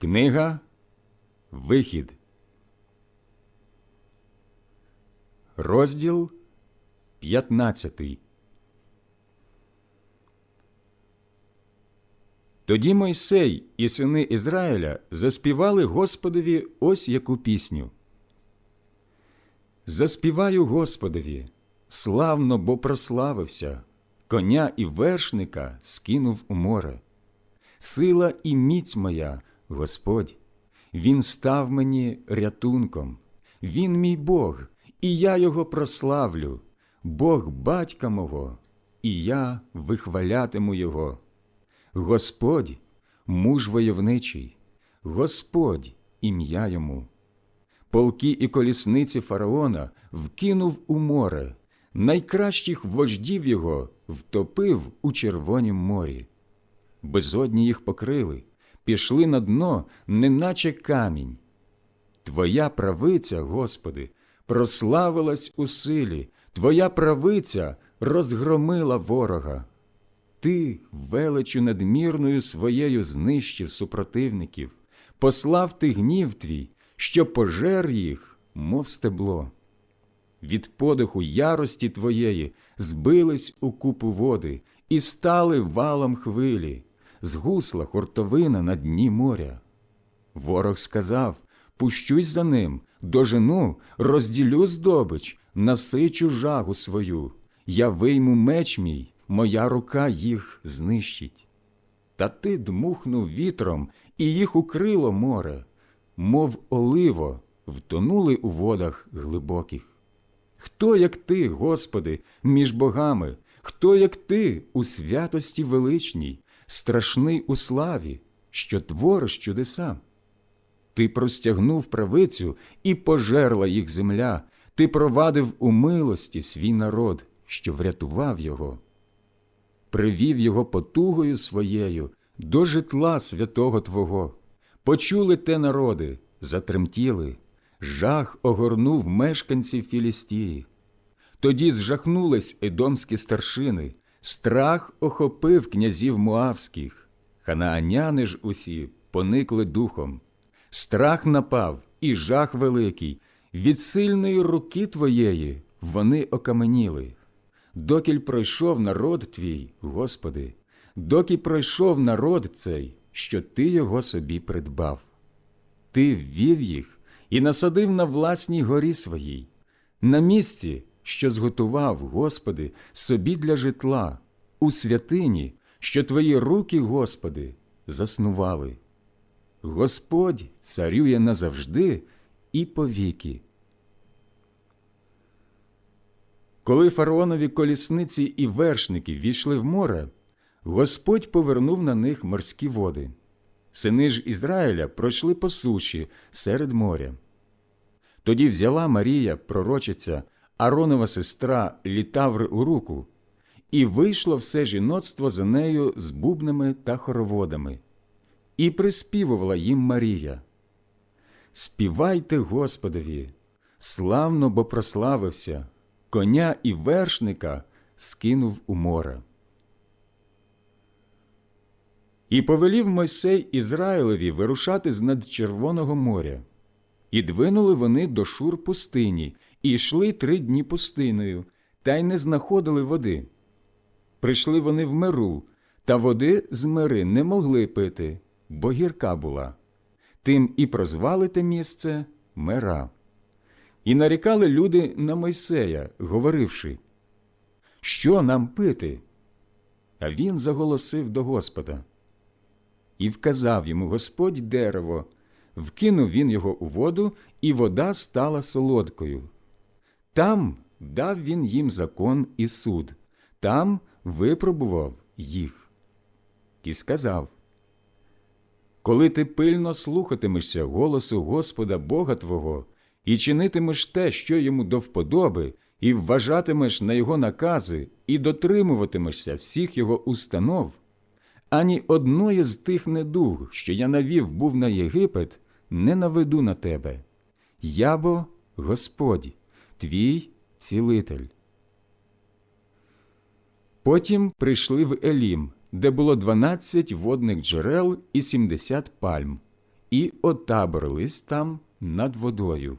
Книга Вихід. Розділ 15 Тоді Мойсей і сини Ізраїля заспівали Господові ось яку пісню. Заспіваю Господові, славно, бо прославився, коня і вершника скинув у море. Сила і міць моя, Господь, Він став мені рятунком, Він мій Бог, і я його прославлю, Бог батька мого, і я вихвалятиму Його. Господь, муж войовничий, Господь ім'я йому. Полки і колісниці фараона вкинув у море, найкращих вождів його втопив у Червонім морі. Безодні їх покрили, пішли на дно, неначе камінь. Твоя правиця, Господи, прославилась у силі, Твоя правиця розгромила ворога. Ти величу надмірною своєю знищив супротивників, послав ти гнів твій, що пожер їх, мов стебло. Від подиху ярості твоєї збились у купу води і стали валом хвилі, згусла хуртовина на дні моря. Ворог сказав Пущусь за ним, дожену, розділю здобич, насичу жагу свою, я вийму меч мій, моя рука їх знищить. Та ти дмухнув вітром, і їх укрило море, мов оливо, втонули у водах глибоких. Хто, як ти, Господи, між богами, хто, як ти, у святості величній, страшний у славі, що твориш чудеса? Ти простягнув правицю і пожерла їх земля, ти провадив у милості свій народ, що врятував його, привів його потугою своєю до житла святого Твого. Почули те народи, затремтіли, жах огорнув мешканців Філістії. Тоді зжахнулись едомські старшини, страх охопив князів муавських, ханааняни ж усі поникли духом. Страх напав і жах великий, від сильної руки твоєї вони окаменіли. Докіль пройшов народ твій, Господи, доки пройшов народ цей, що ти його собі придбав. Ти ввів їх і насадив на власній горі своїй, на місці, що зготував, Господи, собі для житла, у святині, що твої руки, Господи, заснували. Господь царює назавжди і повіки. Коли фараонові колісниці і вершники війшли в море, Господь повернув на них морські води. Сини ж Ізраїля пройшли по суші серед моря. Тоді взяла Марія, пророчиця, Аронова сестра літаври у руку, і вийшло все жіноцтво за нею з бубнами та хороводами. І приспівувала їм Марія. Співайте Господові, славно, бо прославився, коня і вершника скинув у море. І повелів Мойсей Ізраїлеві вирушати з над Червоного моря. І двинули вони до шур пустині, і йшли три дні пустиною, та й не знаходили води. Прийшли вони в миру, та води з мири не могли пити, бо гірка була. Тим і прозвали те місце мера. І нарікали люди на Мойсея, говоривши, Що нам пити? А він заголосив до Господа. І вказав йому Господь дерево, вкинув він його у воду, і вода стала солодкою. Там дав він їм закон і суд, там випробував їх. І сказав Коли ти пильно слухатимешся голосу Господа Бога Твого і чинитимеш те, що йому до вподоби, і вважатимеш на його накази, і дотримуватимешся всіх його установ, ані одної з тих недуг, що я навів був на Єгипет, не наведу на тебе. Я бо Господь, твій цілитель. Потім прийшли в Елім, де було дванадцять водних джерел і сімдесят пальм, і отаборились там над водою.